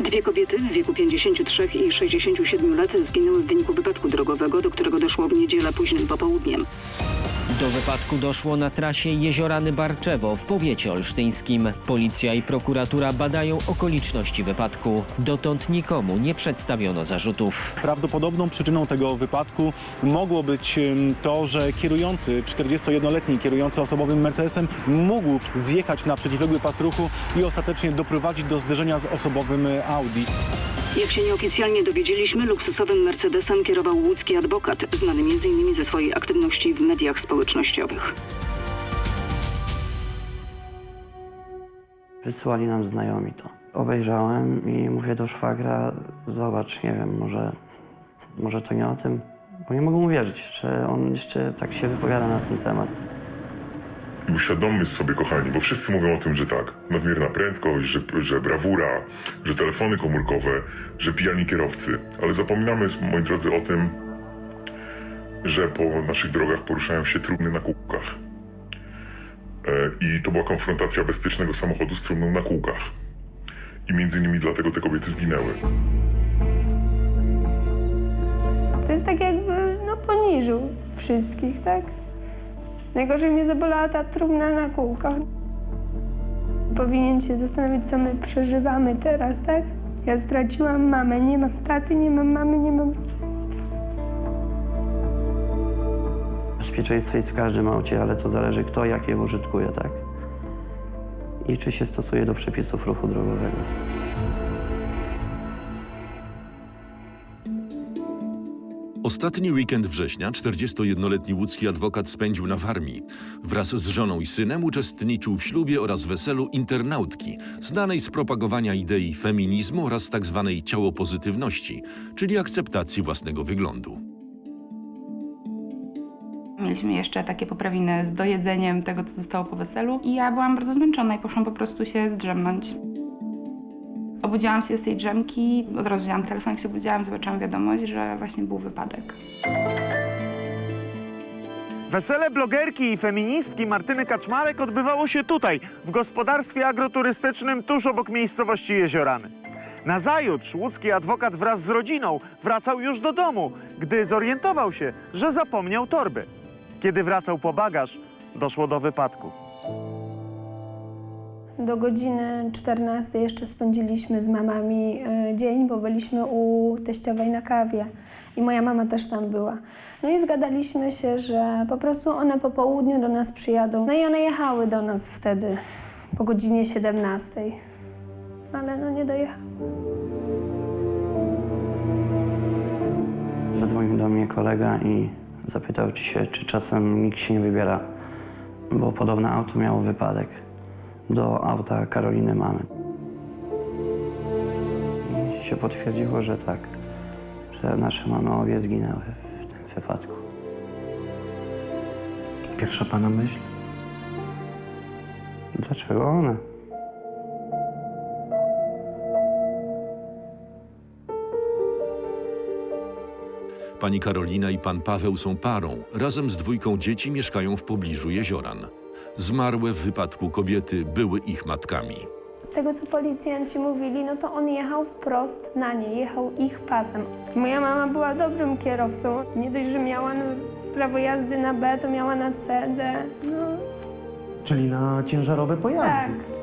Dwie kobiety w wieku 53 i 67 lat zginęły w wyniku wypadku drogowego, do którego doszło w niedzielę późnym popołudniem. Do wypadku doszło na trasie Jeziorany-Barczewo w powiecie olsztyńskim. Policja i prokuratura badają okoliczności wypadku. Dotąd nikomu nie przedstawiono zarzutów. Prawdopodobną przyczyną tego wypadku mogło być to, że kierujący, 41-letni kierujący osobowym Mercedesem mógł zjechać na przeciwległy pas ruchu i ostatecznie doprowadzić do zderzenia z osobowym Audi. Jak się nieoficjalnie dowiedzieliśmy, luksusowym Mercedesem kierował łódzki adwokat, znany m.in. ze swojej aktywności w mediach społecznościowych. Wysłali nam znajomi to. Obejrzałem i mówię do szwagra, zobacz, nie wiem, może, może to nie o tym. Bo nie mogę uwierzyć, że on jeszcze tak się wypowiada na ten temat. Uświadommy sobie, kochani, bo wszyscy mówią o tym, że tak, nadmierna prędkość, że, że brawura, że telefony komórkowe, że pijani kierowcy. Ale zapominamy, moi drodzy, o tym, że po naszych drogach poruszają się trumny na kółkach. E, I to była konfrontacja bezpiecznego samochodu z trumną na kółkach. I między innymi dlatego te kobiety zginęły. To jest tak jakby, no poniżył wszystkich, tak? Najgorzej mnie zabolała ta trumna na kółkach. Powinien się zastanowić, co my przeżywamy teraz, tak? Ja straciłam mamę, nie mam taty, nie mam mamy, nie mam rodzeństwa. Bezpieczeństwo jest w każdym aucie, ale to zależy kto jak je użytkuje, tak? I czy się stosuje do przepisów ruchu drogowego. Ostatni weekend września 41-letni łódzki adwokat spędził na Warmii. Wraz z żoną i synem uczestniczył w ślubie oraz weselu internautki, znanej z propagowania idei feminizmu oraz tzw. ciałopozytywności, czyli akceptacji własnego wyglądu. Mieliśmy jeszcze takie poprawiny z dojedzeniem tego, co zostało po weselu i ja byłam bardzo zmęczona i poszłam po prostu się zdrzemnąć. Obudziłam się z tej drzemki, od razu wzięłam telefon, jak się obudziłam, zobaczyłam wiadomość, że właśnie był wypadek. Wesele blogerki i feministki Martyny Kaczmarek odbywało się tutaj, w gospodarstwie agroturystycznym tuż obok miejscowości Jeziorany. Nazajutrz łódzki adwokat wraz z rodziną wracał już do domu, gdy zorientował się, że zapomniał torby. Kiedy wracał po bagaż, doszło do wypadku. Do godziny 14 jeszcze spędziliśmy z mamami e, dzień, bo byliśmy u teściowej na kawie. I moja mama też tam była. No i zgadaliśmy się, że po prostu one po południu do nas przyjadą. No i one jechały do nas wtedy po godzinie 17. Ale no nie dojechały. Zadzwonił do mnie kolega i zapytał czy się, czy czasem nikt się nie wybiera, bo podobno auto miało wypadek do auta Karoliny mamy. I się potwierdziło, że tak, że nasze mamy obie zginęły w tym wypadku. Pierwsza pana myśl? Dlaczego one? Pani Karolina i pan Paweł są parą. Razem z dwójką dzieci mieszkają w pobliżu jezioran. Zmarłe w wypadku kobiety były ich matkami. Z tego, co policjanci mówili, no to on jechał wprost na nie, jechał ich pasem. Moja mama była dobrym kierowcą. Nie dość, że miała no, prawo jazdy na B, to miała na C, D. No Czyli na ciężarowe pojazdy. tak.